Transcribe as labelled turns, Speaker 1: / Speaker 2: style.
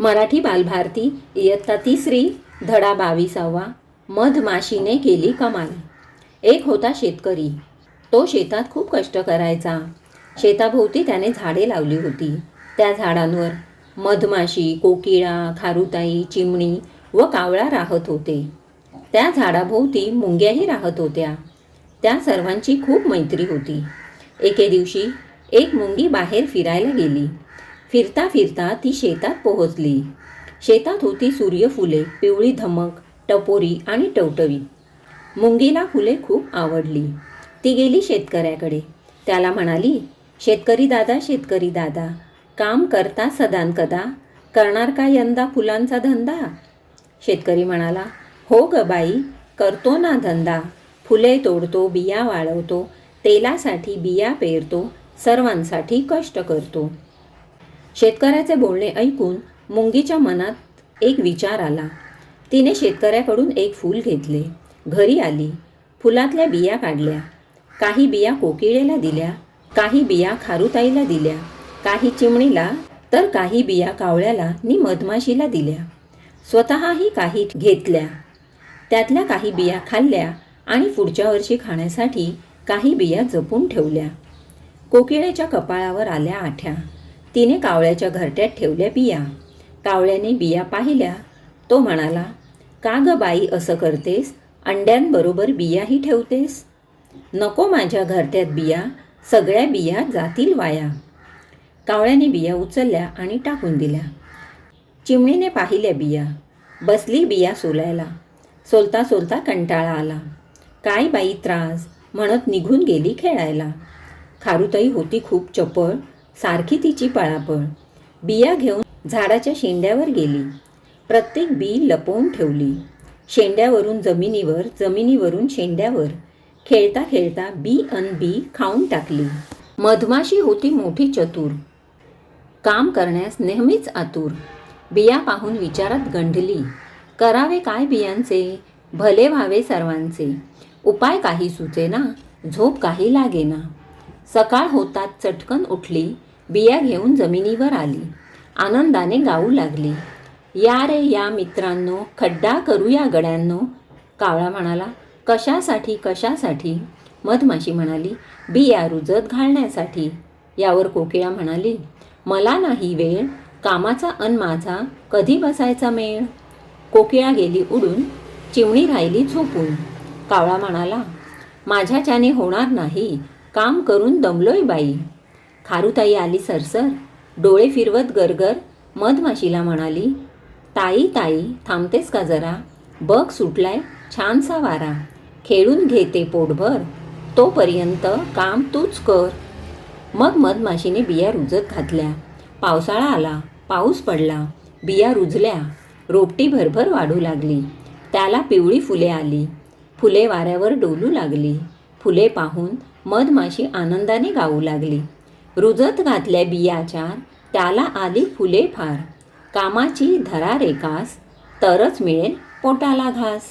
Speaker 1: मराठी बालभारती इयत्ता तिसरी धडा बावीसावा मधमाशीने केली कमाल. एक होता शेतकरी. तो शेतात खूप कष्ट करायचा. शेताभोवती त्याने झाडे लावली होती. त्या झाडांवर मधमाशी कोकिळा खारुताई चिमणी व कावळा राहत होते. त्या झाडाभोवती मुंग्याही राहत होत्या. त्या सर्वांची खूप मैत्री होती. एके दिवशी एक मुंगी बाहेर फिरायला गेली. फिरता फिरता ती शेतात पोहोचली. शेतात होती सूर्यफुले पिवळी धमक टपोरी आणि टवटवी. मुंगीला फुले खूप आवडली. ती गेली शेतकऱ्याकडे. त्याला म्हणाली शेतकरी दादा शेतकरी दादा काम करता सदान कदा? करणार का यंदा फुलांचा धंदा? शेतकरी म्हणाला हो ग बाई करतो ना धंदा. फुले तोडतो बिया वाळवतो तेलासाठी बिया पेरतो सर्वांसाठी कष्ट करतो. शेतकऱ्याचे बोलणे ऐकून मुंगीच्या मनात एक विचार आला. तिने शेतकऱ्याकडून एक फूल घेतले. घरी आली. फुलातल्या बिया काढल्या. काही बिया कोकिळेला दिल्या. काही बिया खारुताईला दिल्या. काही चिमणीला तर काही बिया कावळ्याला नि मधमाशीला दिल्या. स्वतःही काही घेतल्या. त्यातल्या काही बिया खाल्ल्या आणि पुढच्या वर्षी खाण्यासाठी काही बिया जपून ठेवल्या. कोकिळेच्या कपाळावर आल्या आठ्या. तिने कावळ्याच्या घरट्यात ठेवल्या बिया. कावळ्याने बिया पाहिल्या. तो म्हणाला का ग बाई असं करतेस? अंड्यांबरोबर बियाही ठेवतेस? नको माझ्या घरट्यात बिया सगळ्या बिया जातील वाया. कावळ्याने बिया उचलल्या आणि टाकून दिल्या. चिमणीने पाहिल्या बिया. बसली बिया सोलायला. सोलता सोलता कंटाळा आला. काय बाई त्रास? म्हणत निघून गेली खेळायला. खारुताई होती खूप चपळ. सारखी तिची पळापळ. बिया घेऊन झाडाच्या शेंड्यावर गेली. प्रत्येक बी लपवून ठेवली. शेंड्यावरून जमिनीवर जमिनीवरून शेंड्यावर. खेळता खेळता बी अन बी खाऊन टाकली. मधमाशी होती मोठी चतुर. काम करण्यास नेहमीच आतुर. बिया पाहून विचारात गंढली. करावे काय बियांचे? भले व्हावे सर्वांचे. उपाय काही सुचेना झोप काही लागेना. सकाळ होतात चटकन उठली. बिया घेऊन जमिनीवर आली. आनंदाने गाऊ लागली. या रे या मित्रांनो खड्डा करूया गड्यांनो. कावळा म्हणाला कशासाठी कशासाठी? मधमाशी म्हणाली बिया रुजत घालण्यासाठी. यावर कोकिळा म्हणाली मला नाही वेळ कामाचा अन माझा कधी बसायचा मेळ? कोकिळा गेली उडून चिमणी राहिली झोपून. कावळा म्हणाला माझ्याच्याने होणार नाही काम करून दमलोय बाई. खारुताई आली सरसर. डोळे फिरवत गरगर. मधमाशीला म्हणाली ताई ताई थांबतेस का जरा? बघ सुटलाय छानसा वारा. खेळून घेते पोटभर. तोपर्यंत काम तूच कर. मग मधमाशीने बिया रुजत घातल्या. पावसाळा आला पाऊस पडला. बिया रुजल्या. रोपटी भरभर वाढू लागली. त्याला पिवळी फुले आली. फुले वाऱ्यावर डोलू लागली. फुले पाहून मधमाशी आनंदाने गाऊ लागली. रुजत घातल्या बियाच्या त्याला आली फुले फार. कामाची धरा रेकास तरच मिळेल पोटाला घास.